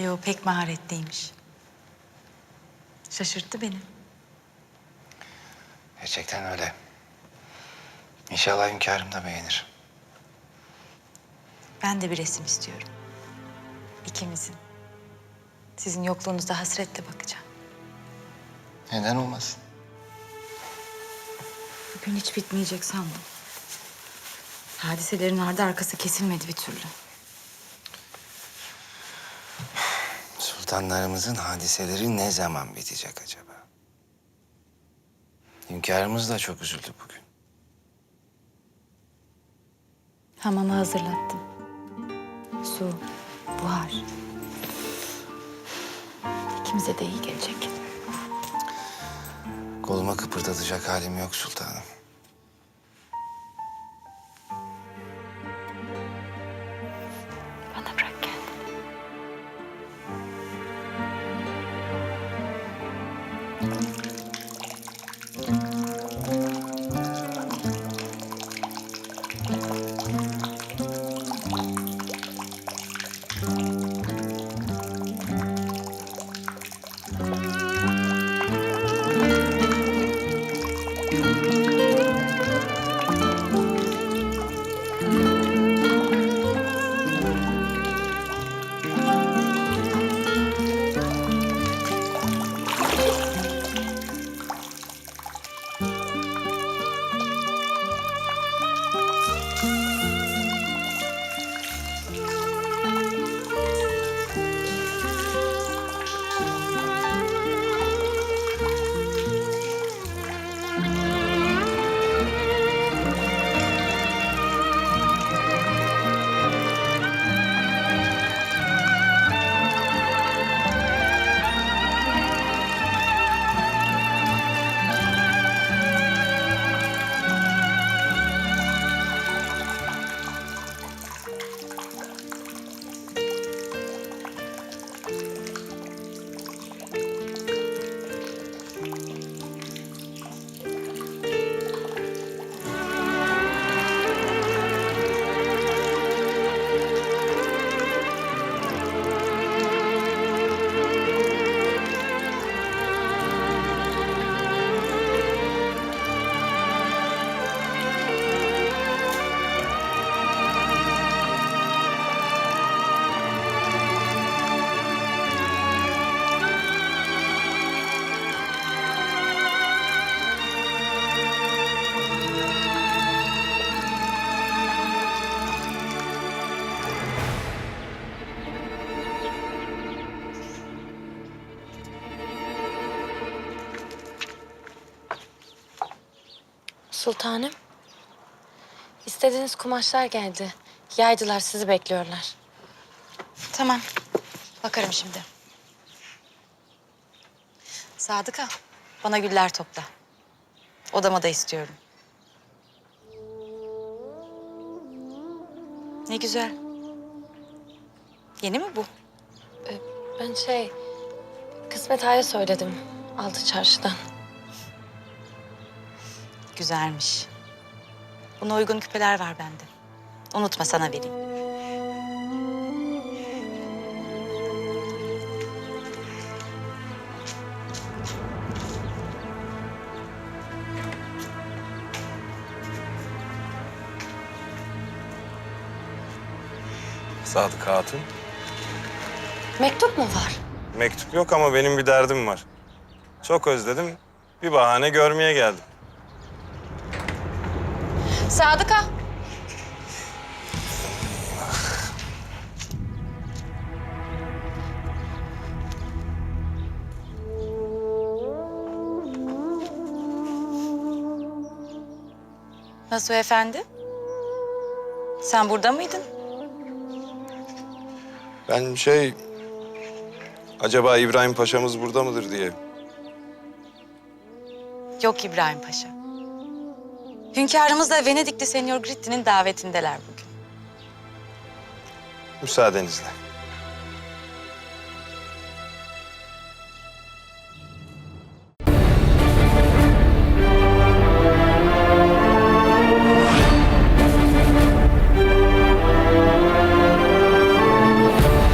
Leo pek maharetliymiş. Şaşırttı beni. Gerçekten öyle. İnşallah hünkârım da beğenir. Ben de bir resim istiyorum. İkimizin. Sizin yokluğunuzda hasretle bakacağım. Neden olmasın? Bugün hiç bitmeyecek sandım. Hadiselerin ardı arkası kesilmedi bir türlü. Sultanlarımızın hadiseleri ne zaman bitecek acaba? Hünkârımız da çok üzüldü bugün. Hamamı hazırlattım. Su, buhar. İkimize de iyi gelecek. Koluma kıpırdatacak halim yok sultanım. Sultanım. İstediğiniz kumaşlar geldi. Yaydılar sizi bekliyorlar. Tamam. Bakarım şimdi. Sadıka, bana güller topla. Odama da istiyorum. Ne güzel. Yeni mi bu? Ben şey... Kısmet Ağa'ya söyledim. Aldı çarşıdan. Güzelmiş. Buna uygun küpeler var bende. Unutma sana vereyim. Sadık Hatun. Mektup mu var? Mektup yok ama benim bir derdim var. Çok özledim. Bir bahane görmeye geldim. Sadıka. Nasıl efendi? Sen burada mıydın? Ben şey... Acaba İbrahim Paşa'mız burada mıdır diye. Yok İbrahim Paşa. Hünkârımız da Venedikli Senyor Gritti'nin davetindeler bugün. Müsaadenizle.